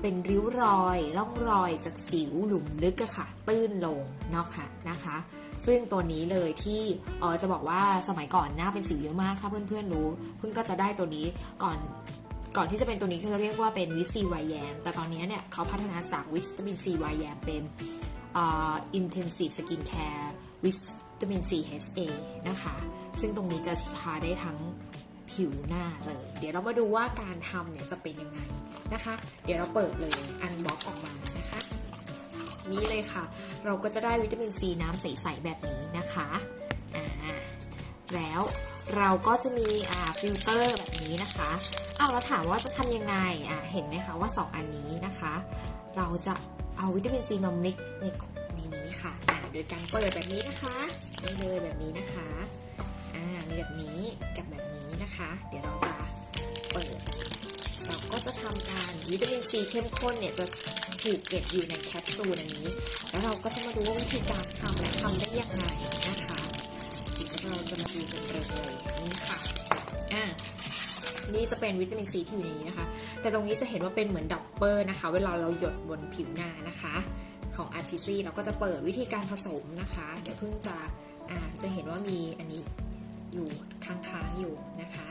เป็นริ้วรอยร่องรอยจากสิวหลุมลึกอะค่ะ ตื้นลงเนาะค่ะนะคะ ซึ่งตัวนี้เลยที่เออจะบอกว่าสมัยก่อนหน้าเป็นสิวเยอะมากถ้าเพื่อนๆรู้ เพิ่งก็จะได้ตัวนี้ก่อนก่อนที่จะเป็นตัวนี้เขาเรียกว่าเป็นวิตซีไวแยมแต่ตอนนี้เนี่ยเขาพัฒนาจากวิตามินซีไวแยมเป็นอ่า intensive skin care วิตามิน C HA นะคะ ซึ่งตรงนี้จะทาได้ทั้ง ผิวหน้าเลย เดี๋ยวเรามาดูว่าการทำเนี่ยจะเป็นยังไงนะคะ เดี๋ยวเราเปิดเลยอันบ็อกออกมานะคะ นี่เลยค่ะ เราก็จะได้วิตามินซีน้ำใสๆแบบนี้นะคะอ่าแล้วเราก็จะมีอ่าฟิลเตอร์แบบนี้นะคะเอาวเราถามว่าจะทำยังไงอ่าเห็นไหมคะว่า 2 อันนี้นะคะ เราจะเอาวิตามินซีมามิกในในนี้ค่ะอ่าโดยการเปิดแบบนี้นะคะนี่เลยแบบนี้นะคะ อ่า มีแบบนี้กับแบบนี้นะคะ เดี๋ยวเราจะเปิด เราก็จะทำการวิตามินซีเข้มข้นเนี่ยจะถูกเก็บอยู่ในแคปซูลอันนี้ แล้วเราก็จะมาดูว่าวิธีการทำและทำได้ยังไงนะคะเดี๋ยวเราจะมาดูกันเลยนี่ค่ะอ่านี่จะเป็นวิตามินซีที่อยู่ในนี้นะคะ แต่ตรงนี้จะเห็นว่าเป็นเหมือนดับเบิลนะคะ เวลาเราหยดบนผิวหน้านะคะ ของอาร์ติซีเราก็จะเปิดวิธีการผสมนะคะ เดี๋ยวเพิ่งจะ อ่า จะเห็นว่ามีอันนี้ อยู่ค้างๆอยู่นะคะ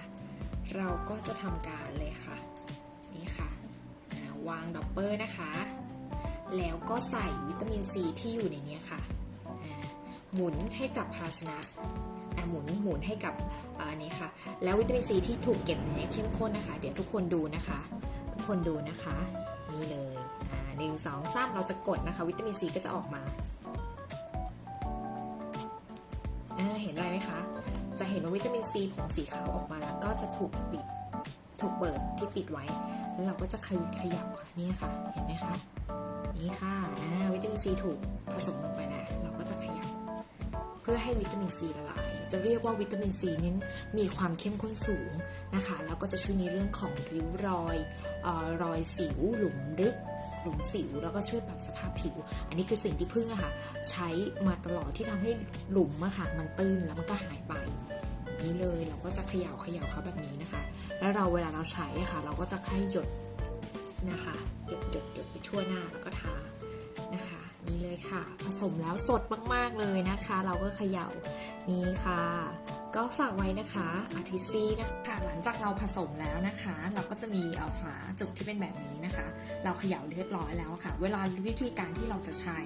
เราก็จะทำการเลยค่ะ นี่ค่ะ วางดอปเปอร์นะคะ แล้วก็ใส่วิตามินซีที่อยู่ในนี้ค่ะ หมุนให้กับภาชนะหมุนหมุนให้กับอันนี้ค่ะ แล้ววิตามินซีที่ถูกเก็บในเข้มข้นนะคะ เดี๋ยวทุกคนดูนะคะ ทุกคนดูนะคะ นี่เลยหนึ่งสองสามเราจะกดนะคะ วิตามินซีก็จะออกมา เห็นอะไรไหมคะ จะเห็นว่าวิตามินซีผงสีขาวออกมาแล้วก็จะถูกปิด ถูกเปิดที่ปิดไว้ แล้วเราก็จะขยขยับนี่ค่ะ เห็นไหมคะ นี่ค่ะวิตามินซีถูกผสมลงไปแล้ว เราก็จะขยับ เพื่อให้วิตามินซีละลาย จะเรียกว่าวิตามินซีนี้มีความเข้มข้นสูงนะคะ แล้วก็จะช่วยในเรื่องของริ้วรอยออรอยสิวหลุมลึก หลุมสิวแล้วก็ช่วยปรับสภาพผิว อันนี้คือสิ่งที่พึ่งอะค่ะ ใช้มาตลอดที่ทำให้หลุมอะค่ะมันตื้นแล้วมันก็หายไปนี่เลยเราก็จะเขย่าเขย่าเขาแบบนี้นะคะ แล้วเราเวลาเราใช้อะค่ะ เราก็จะค่อยหยดนะคะหยดหยดหยดไปทั่วหน้าแล้วก็ทานะคะ นี่เลยค่ะ ผสมแล้วสดมากๆเลยนะคะ เราก็เขย่านี่ค่ะ ก็ฝากไว้นะคะอาทิซีนะคะหลังจากเราผสมแล้วนะคะ เราก็จะมีเอาฝาจุกที่เป็นแบบนี้นะคะ เราเขย่าเรียบร้อยแล้วค่ะ เวลาวิธีการที่เราจะใช้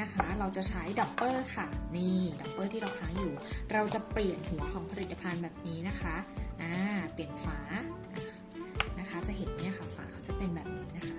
นะคะ เราจะใช้ดับเบิลค่ะ นี่ดับเบิลที่เราค้างอยู่ เราจะเปลี่ยนหัวของผลิตภัณฑ์แบบนี้นะคะอ่าเปลี่ยนฝานะคะ จะเห็นเนี่ยค่ะฝาเขาจะเป็นแบบนี้นะคะ